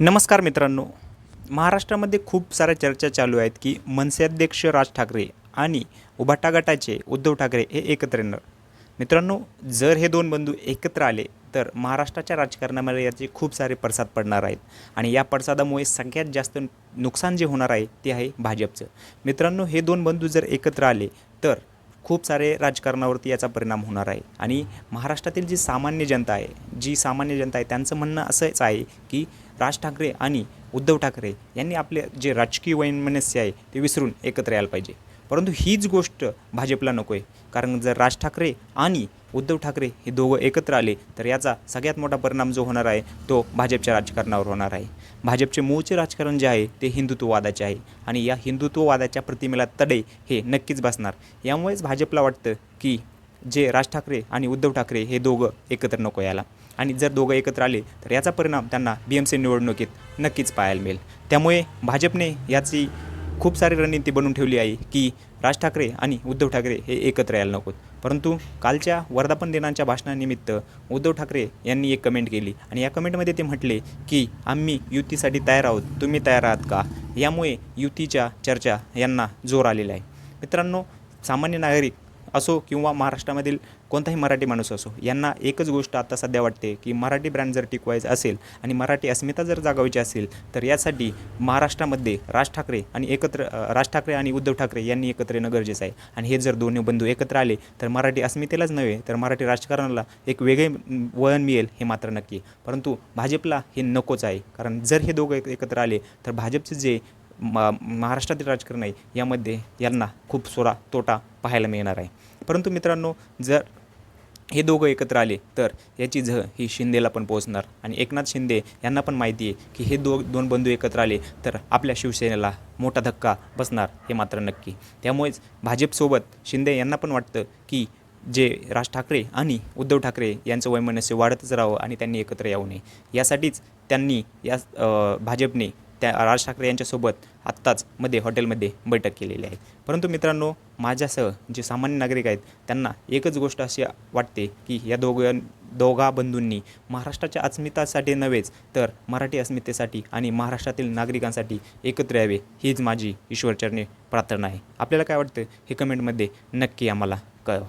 नमस्कार मित्रांनो. महाराष्ट्रामध्ये खूप साऱ्या चर्चा चालू आहेत की मनसे अध्यक्ष राज ठाकरे आणि उभाटा गटाचे उद्धव ठाकरे हे एकत्र येणार. मित्रांनो जर हे दोन बंधू एकत्र आले तर महाराष्ट्राच्या राजकारणामध्ये याचे खूप सारे पडसाद पडणार आहेत. आणि या पडसादामुळे सगळ्यात जास्त नुकसान जे होणार आहे ते आहे भाजपचं. मित्रांनो हे दोन बंधू जर एकत्र आले तर खूप सारे राजकारणावरती याचा परिणाम होणार आहे. आणि महाराष्ट्रातील जी सामान्य जनता आहे जी सामान्य जनता आहे त्यांचं म्हणणं असंच आहे की राज ठाकरे आणि उद्धव ठाकरे यांनी आपले जे राजकीय वैमनस्य आहे ते विसरून एकत्र यायला पाहिजे. परंतु हीच गोष्ट भाजपला नको आहे कारण जर राज ठाकरे आणि उद्धव ठाकरे हे दोघं एकत्र आले तर याचा सगळ्यात मोठा परिणाम जो होणार आहे तो भाजपच्या राजकारणावर होणार आहे. भाजपचे मूळचे राजकारण जे आहे ते हिंदुत्ववादाचे आहे. आणि या हिंदुत्ववादाच्या प्रतिमेला तडे हे नक्कीच बसणार. यामुळेच भाजपला वाटतं की जे राज ठाकरे आणि उद्धव ठाकरे हे दोघं एकत्र नको यायला. आणि जर दोघं एकत्र आले तर याचा परिणाम त्यांना बी एम सी निवडणुकीत नक्कीच पाहायला मिळेल. त्यामुळे भाजपने याची खूप सारी रणनीती बनवून ठेवली आहे की राज ठाकरे आणि उद्धव ठाकरे हे एकत्र यायला नकोत. परंतु कालच्या वर्धापन दिनांच्या भाषणानिमित्त उद्धव ठाकरे यांनी एक कमेंट केली. आणि या कमेंटमध्ये ते म्हटले की आम्ही युतीसाठी तयार आहोत. तुम्ही तयार आहात का? यामुळे युतीच्या चर्चा यांना जोर आलेला आहे. मित्रांनो सामान्य नागरिक असो किंवा महाराष्ट्रामधील कोणताही मराठी माणूस असो यांना एकच गोष्ट आता सध्या वाटते की मराठी ब्रँड जर टिकवायचं असेल आणि मराठी अस्मिता जर जागवायची असेल तर यासाठी महाराष्ट्रामध्ये राज ठाकरे आणि एकत्र राज ठाकरे आणि उद्धव ठाकरे यांनी एकत्र येणं गरजेचं आहे. आणि हे जर दोन्ही बंधू एकत्र आले तर मराठी अस्मितेलाच नव्हे तर मराठी राजकारणाला एक वेगळे वळण मिळेल हे मात्र नक्की. परंतु भाजपला हे नकोच आहे. कारण जर हे दोघं एक- एकत्र आले तर भाजपचे जे म महाराष्ट्रातील राजकारण आहे. यामध्ये यांना खूप सोरा तोटा पाहायला मिळणार आहे. परंतु मित्रांनो जर हे दोघं एकत्र आले तर याची झ ही शिंदेला पण पोहोचणार. आणि एकनाथ शिंदे यांना पण माहिती आहे की हे दो दोन बंधू एकत्र आले तर आपल्या शिवसेनेला मोठा धक्का बसणार हे मात्र नक्की. त्यामुळेच भाजपसोबत शिंदे यांना पण वाटतं की जे राज ठाकरे आणि उद्धव ठाकरे यांचं वैमनस्य वाढतच राहावं आणि त्यांनी एकत्र येऊ नये. यासाठीच त्यांनी या भाजपने त्या राज ठाकरे यांच्यासोबत आत्ताच मध्ये हॉटेलमध्ये बैठक केलेली आहे. परंतु मित्रांनो माझ्यासह जे सामान्य नागरिक आहेत त्यांना एकच गोष्ट अशी वाटते की या दोघ दोघा बंधूंनी महाराष्ट्राच्या अस्मितासाठी नव्हेच तर मराठी अस्मितेसाठी आणि महाराष्ट्रातील नागरिकांसाठी एकत्र यावे हीच माझी ईश्वरचरणी प्रार्थना आहे. आपल्याला काय वाटतं? हे कमेंटमध्ये नक्की आम्हाला कळवा.